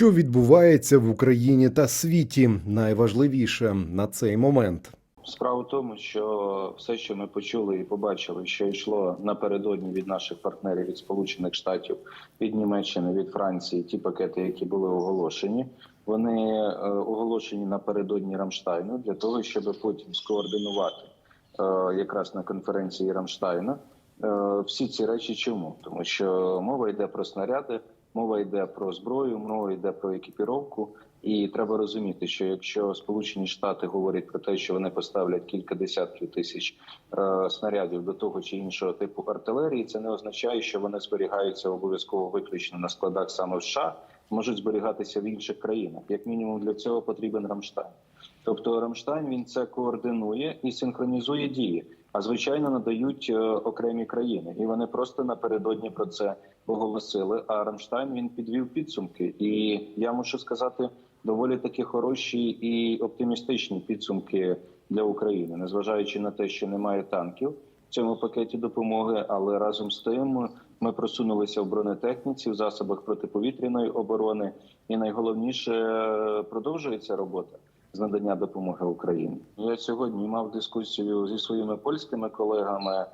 Що відбувається в Україні та світі, найважливіше на цей момент. Справа в тому, що все, що ми почули і побачили, що йшло напередодні від наших партнерів від Сполучених Штатів, від Німеччини, від Франції, ті пакети, які були оголошені, вони е, оголошені напередодні Рамштайну для того, щоб потім скоординувати е, якраз на конференції Рамштайна е, всі ці речі. Чому? Тому що мова йде про снаряди, мова йде про зброю, мова йде про екіпіровку. І треба розуміти, що якщо Сполучені Штати говорять про те, що вони поставлять кілька десятків тисяч е, снарядів до того чи іншого типу артилерії, це не означає, що вони зберігаються обов'язково виключно на складах саме в США, можуть зберігатися в інших країнах. Як мінімум для цього потрібен Рамштайн. Тобто Рамштайн він це координує і синхронізує дії. А звичайно надають е, окремі країни, і вони просто напередодні про це оголосили. А Рамштайн він підвів підсумки, і я мушу сказати, доволі таки хороші і оптимістичні підсумки для України, незважаючи на те, що немає танків в цьому пакеті допомоги, але разом з тим ми просунулися в бронетехніці, в засобах протиповітряної оборони, і найголовніше е, продовжується робота з надання допомоги Україні. Я сьогодні мав дискусію зі своїми польськими колегами.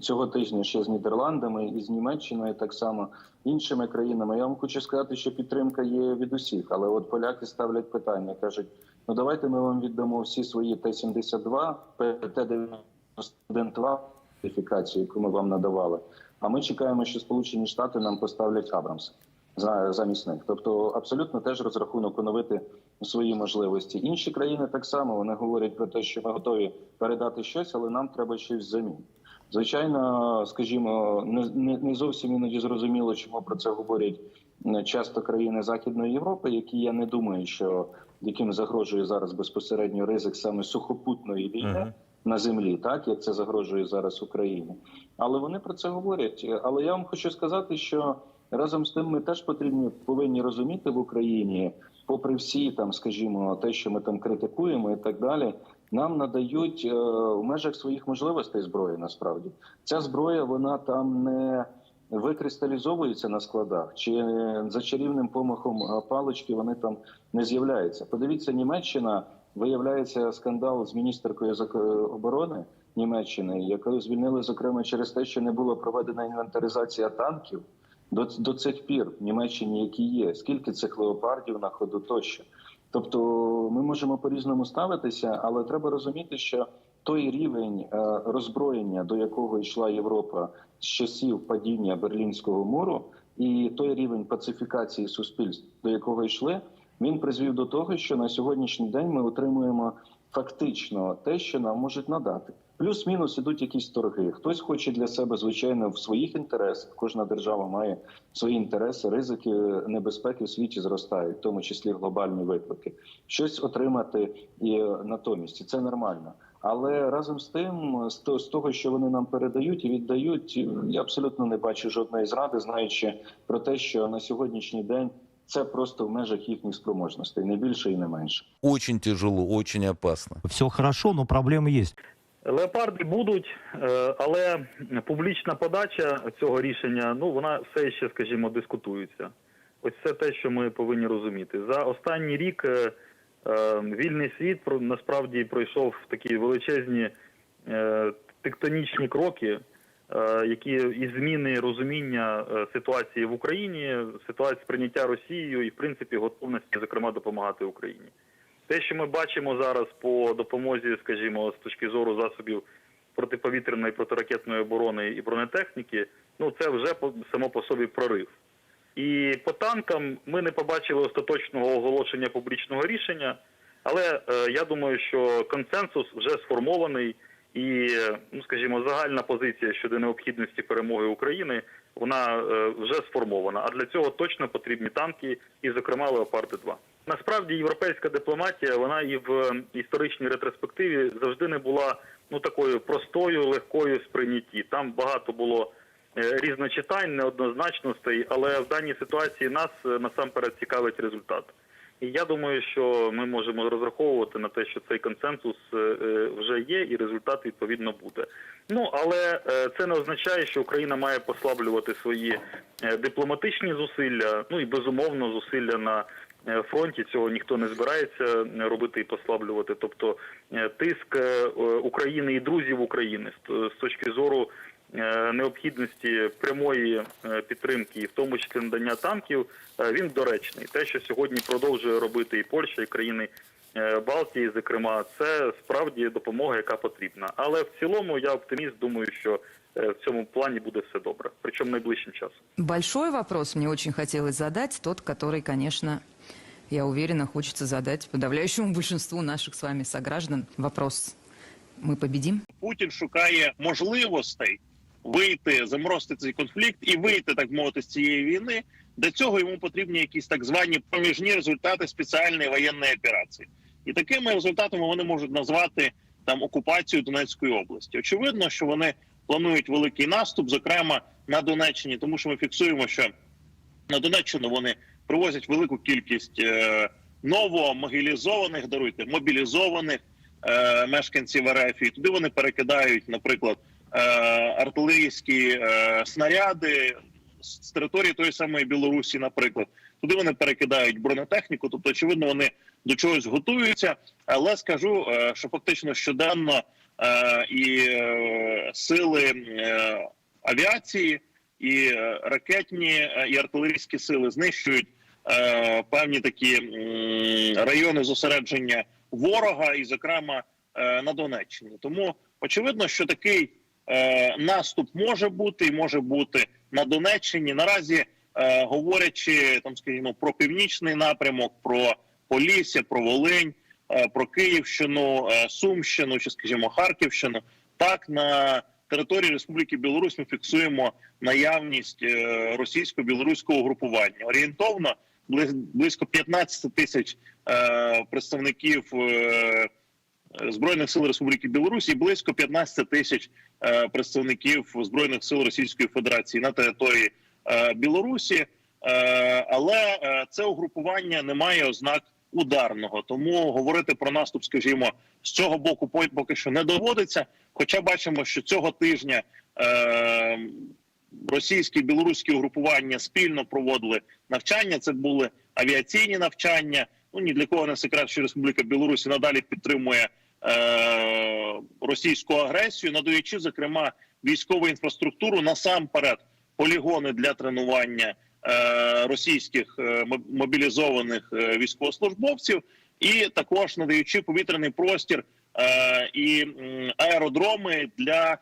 Цього тижня ще з Нідерландами і з Німеччиною, так само іншими країнами. Я вам хочу сказати, що підтримка є від усіх, але от поляки ставлять питання, кажуть: ну давайте ми вам віддамо всі свої Т-72, Т-91-2 сертифікацію, яку ми вам надавали. А ми чекаємо, що Сполучені Штати нам поставлять Абрамс замість них. Тобто, абсолютно теж розрахунок оновити свої можливості. Інші країни так само вони говорять про те, що ми готові передати щось, але нам треба щось взамін. Звичайно, скажімо, не, не, зовсім іноді зрозуміло, чому про це говорять е, часто країни Західної Європи, які я не думаю, що яким загрожує зараз безпосередньо ризик саме сухопутної війни Мгм. на землі, так як це загрожує зараз Україні. Але вони про це говорять. Але я вам хочу сказати, що разом з тим ми теж потрібні повинні розуміти в Україні, попри всі там, скажімо, те, що ми там критикуємо і так далі. Нам надають е, в межах своїх можливостей зброї. Насправді ця зброя вона там не викристалізовується на складах, чи за чарівним помахом е, палички вони там не з'являються. Подивіться, Німеччина виявляється скандал з міністеркою зак- оборони Німеччини, яку звільнили зокрема через те, що не була проведена інвентаризація танків. До, до цих пір в Німеччині, які є, скільки цих леопардів на ходу тощо. Тобто ми можемо по-різному ставитися, але треба розуміти, що той рівень е, роззброєння, до якого йшла Європа з часів падіння Берлінського муру, і той рівень пацифікації суспільств, до якого йшли, він призвів до того, що на сьогоднішній день ми отримуємо фактично те, що нам можуть надати. Плюс-мінус ідуть якісь торги. Хтось хоче для себе, звичайно, в своїх інтересах. Кожна держава має свої інтереси, ризики небезпеки в світі зростають, в тому числі глобальні виклики. Щось отримати і е, натомість, і це нормально. Але разом з тим, з з того, що вони нам передають і віддають, я абсолютно не бачу жодної зради, знаючи про те, що на сьогоднішній день це просто в межах їхніх спроможностей, не більше і не менше. Очень тяжело, очень опасно. Все хорошо, но проблемы есть. Леопарди будуть, е, але публічна подача цього рішення, ну вона все ще, скажімо, дискутується. Ось це те, що ми повинні розуміти. За останній рік е, е, вільний світ насправді пройшов такі величезні тектонічні кроки, які і зміни розуміння ситуації в Україні, ситуації сприйняття Росією і, в принципі, готовності, зокрема, допомагати Україні. Те, що ми бачимо зараз по допомозі, скажімо, з точки зору засобів протиповітряної протиракетної оборони і бронетехніки, ну це вже само по собі прорив. І по танкам ми не побачили остаточного оголошення публічного рішення, але е, я думаю, що консенсус вже сформований, і, е, ну скажімо, загальна позиція щодо необхідності перемоги України вона е, вже сформована. А для цього точно потрібні танки, і, зокрема, Леопарди 2 Насправді європейська дипломатія, вона і в е, історичній ретроспективі завжди не була ну такою простою, легкою сприйнятті. Там багато було е, різночитань, неоднозначностей, але в даній ситуації нас е, насамперед цікавить результат. І я думаю, що ми можемо розраховувати на те, що цей консенсус е, вже є, і результат відповідно буде. Ну але це не означає, що Україна має послаблювати свої дипломатичні зусилля, ну і безумовно зусилля на фронті. Цього ніхто не збирається е, робити і послаблювати. Тобто е, тиск е, України і друзів України з- точки зору е, необхідності прямої е, підтримки, і в тому числі надання танків, е, він доречний. Те, що сьогодні продовжує робити і Польща, і країни е, Балтії, зокрема, це справді допомога, яка потрібна. Але в цілому я оптиміст, думаю, що е, в цьому плані буде все добре, причому найближчим часом. Большой вопрос мне очень хотелось задать, тот, который, конечно, я уверена, хочется задать подавляющему большинству наших с вами сограждан. Вопрос. Мы победим? Путін шукає можливостей вийти, заморозити цей конфлікт і вийти, так мовити, з цієї війни. Для цього йому потрібні якісь так звані проміжні результати спеціальної воєнної операції. І такими результатами вони можуть назвати там окупацію Донецької області. Очевидно, що вони планують великий наступ, зокрема на Донеччині, тому що ми фіксуємо, що на Донеччину вони привозять велику кількість е, новомобілізованих, даруйте, мобілізованих е, мешканців РФ. І туди вони перекидають, наприклад, е, артилерійські снаряди з території тої самої Білорусі, наприклад. Туди вони перекидають бронетехніку, тобто, очевидно, вони до чогось готуються. Але скажу, що фактично щоденно і сили авіації, і ракетні і артилерійські сили знищують е, певні такі м, райони зосередження ворога, і, зокрема, е, на Донеччині. Тому очевидно, що такий е, наступ може бути і може бути на Донеччині. Наразі е, говорячи там, скажімо, про північний напрямок, про Полісся, про Волинь, е, про Київщину, е, Сумщину чи, скажімо, Харківщину, так на території Республіки Білорусь ми фіксуємо наявність е, російсько-білоруського групування. Орієнтовно близько 15 тисяч е, представників е, збройних сил Республіки Білорусь і близько 15 тисяч е, представників збройних сил Російської Федерації на території Білорусі. Але це угрупування не має ознак ударного, тому говорити про наступ, скажімо, з цього боку поки що не доводиться. Хоча бачимо, що цього тижня російські і білоруські угрупування спільно проводили навчання. Це були авіаційні навчання. Ну ні для кого не секрет, що Республіка Білорусь надалі підтримує е, російську агресію, надаючи зокрема військову інфраструктуру насамперед полігони для тренування е, російських е, мобілізованих е, військовослужбовців, і також надаючи повітряний простір е, і м, аеродроми для е,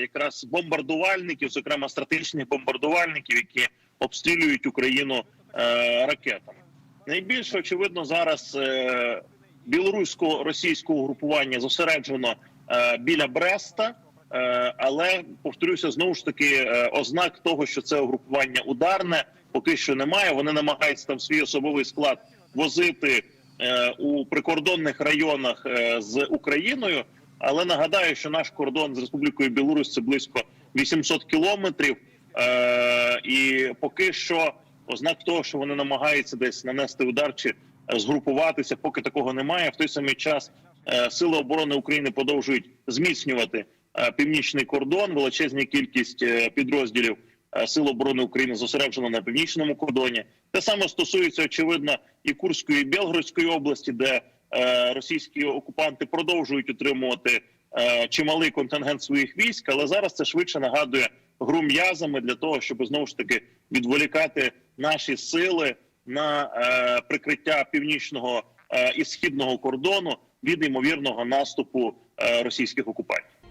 якраз бомбардувальників, зокрема стратегічних бомбардувальників, які обстрілюють Україну е, ракетами. Найбільше очевидно зараз е, білорусько-російського угрупування зосереджено е, біля Бреста. Е, але повторюся знову ж таки е, ознак того, що це угрупування ударне, поки що немає. Вони намагаються там свій особовий склад возити е, у прикордонних районах е, з Україною. Але нагадаю, що наш кордон з Республікою Білорусь це близько 800 кілометрів, е, і поки що ознак того, що вони намагаються десь нанести удар чи е, згрупуватися, поки такого немає. В той самий час е, сили оборони України продовжують зміцнювати е, північний кордон. Величезна кількість е, підрозділів е, сил оборони України зосереджена на північному кордоні. Те саме стосується очевидно і Курської і Білгородської області, де російські окупанти продовжують утримувати е, чималий контингент своїх військ, але зараз це швидше нагадує гру м'язами для того, щоб знову ж таки відволікати наші сили на е, прикриття північного е, і східного кордону від ймовірного наступу е, російських окупантів.